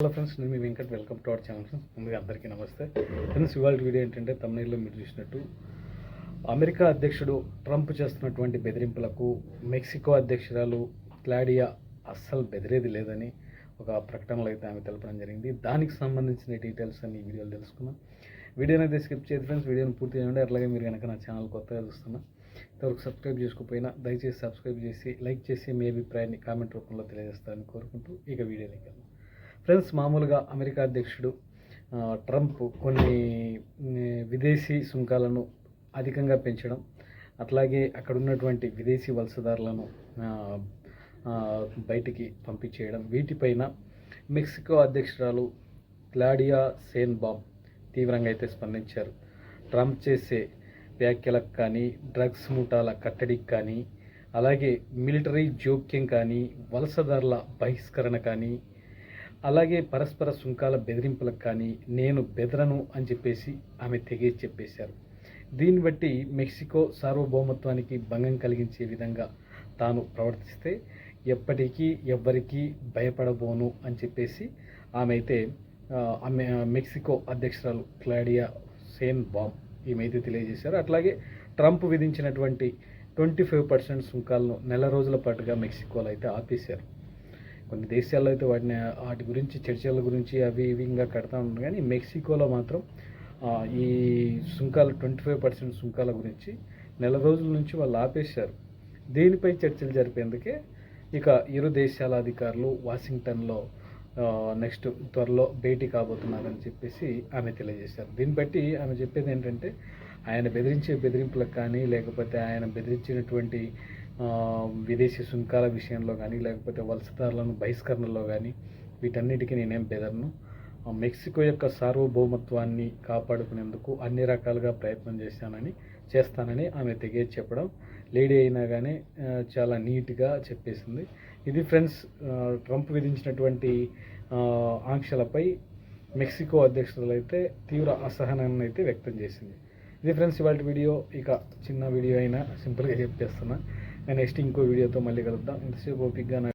Hello friends నేను మీ Venkat. Welcome to our channel friends ముందుగా అందరికీ నమస్తే. ఫ్రెండ్స్ ఇవాళ వీడియో ఏంటంటే తమిళలో మీరు చూసినట్టు అమెరికా అధ్యక్షుడు ట్రంప్ చేస్తున్నటువంటి బెదిరింపులకు మెక్సికో అధ్యక్షురాలు క్లాడియా అస్సలు బెదిరేది లేదని ఒక ప్రకటనలో అయితే ఆమె తెలపడం జరిగింది. దానికి సంబంధించిన డీటెయిల్స్ అన్ని ఈ వీడియోలో తెలుసుకున్నాం వీడియోని అయితే స్కిప్ చేయదు ఫ్రెండ్స్ వీడియోని పూర్తి చేయండి అట్లాగే మీరు కనుక నా ఛానల్ కొత్తగా చూస్తున్నా ఇంతవరకు సబ్స్క్రైబ్ చేసుకోకపోయినా దయచేసి సబ్స్క్రైబ్ చేసి లైక్ చేసి మీ అభిప్రాయాన్ని కామెంట్ రూపంలో తెలియజేస్తారని కోరుకుంటూ ఇక వీడియోలోకి వెళ్దాం. ఫ్రెండ్స్ మామూలుగా అమెరికా అధ్యక్షుడు ట్రంప్ కొన్ని విదేశీ సుంకాలను అధికంగా పెంచడం అట్లాగే అక్కడ ఉన్నటువంటి విదేశీ వలసదారులను బయటికి పంపించేయడం వీటిపైన మెక్సికో అధ్యక్షురాలు క్లాడియా సేన్ బామ్ తీవ్రంగా అయితే స్పందించారు. ట్రంప్ చేసే వ్యాఖ్యలకు కానీ డ్రగ్స్ ముఠాల కట్టడికి కానీ అలాగే మిలిటరీ జోక్యం కానీ వలసదారుల బహిష్కరణ కానీ అలాగే పరస్పర సుంకాల బెదిరింపులకు కానీ నేను బెదరను అని చెప్పేసి ఆమె తెగేసి చెప్పేశారు. దీన్ని బట్టి మెక్సికో సార్వభౌమత్వానికి భంగం కలిగించే విధంగా తాను ప్రవర్తిస్తే ఎప్పటికీ ఎవ్వరికీ భయపడబోను అని చెప్పేసి ఆమె అయితే ఆమె మెక్సికో అధ్యక్షురాలు క్లాడియా సేన్ బామ్ ఈమె అయితే తెలియజేశారు. అట్లాగే ట్రంప్ విధించినటువంటి ట్వంటీ ఫైవ్ పర్సెంట్ సుంకాలను నెల రోజుల పాటుగా మెక్సికోలో అయితే ఆపేశారు. కొన్ని దేశాల్లో అయితే వాటిని వాటి గురించి చర్చల గురించి అవి ఇవి ఇంకా కడతా ఉంటారు. కానీ మెక్సికోలో మాత్రం ఈ సుంకాలు ట్వంటీ ఫైవ్ పర్సెంట్ సుంకాల గురించి నెల రోజుల నుంచి వాళ్ళు ఆపేశారు. దీనిపై చర్చలు జరిపేందుకే ఇక ఇరు దేశాల అధికారులు వాషింగ్టన్లో నెక్స్ట్ త్వరలో భేటీ కాబోతున్నారని చెప్పేసి ఆమె తెలియజేశారు. దీన్ని బట్టి ఆమె చెప్పేది ఏంటంటే ఆయన బెదిరించే బెదిరింపులకు కానీ లేకపోతే ఆయన బెదిరించినటువంటి విదేశీ సుంకాల విషయంలో కానీ లేకపోతే వలసదారులను బహిష్కరణలో కానీ వీటన్నిటికీ నేనేం బెదరను. మెక్సికో యొక్క సార్వభౌమత్వాన్ని కాపాడుకునేందుకు అన్ని రకాలుగా ప్రయత్నం చేశానని చేస్తానని ఆమె తెగేసి చెప్పడం లేడీ అయినా కానీ చాలా నీట్గా చెప్పేసింది. ఇది ఫ్రెండ్స్ ట్రంప్ విధించినటువంటి ఆంక్షలపై మెక్సికో అధ్యక్షులు అయితే తీవ్ర అసహనాన్ని అయితే వ్యక్తం చేసింది. ఇది ఫ్రెండ్స్ ఇవాళ వీడియో. ఇక చిన్న వీడియో అయినా సింపుల్గా చెప్పేస్తున్నా. నెక్స్ట్ ఇంకో వీడియోతో మళ్ళీ కలుద్దాం. ఇంతసేపు ఓపిక్గా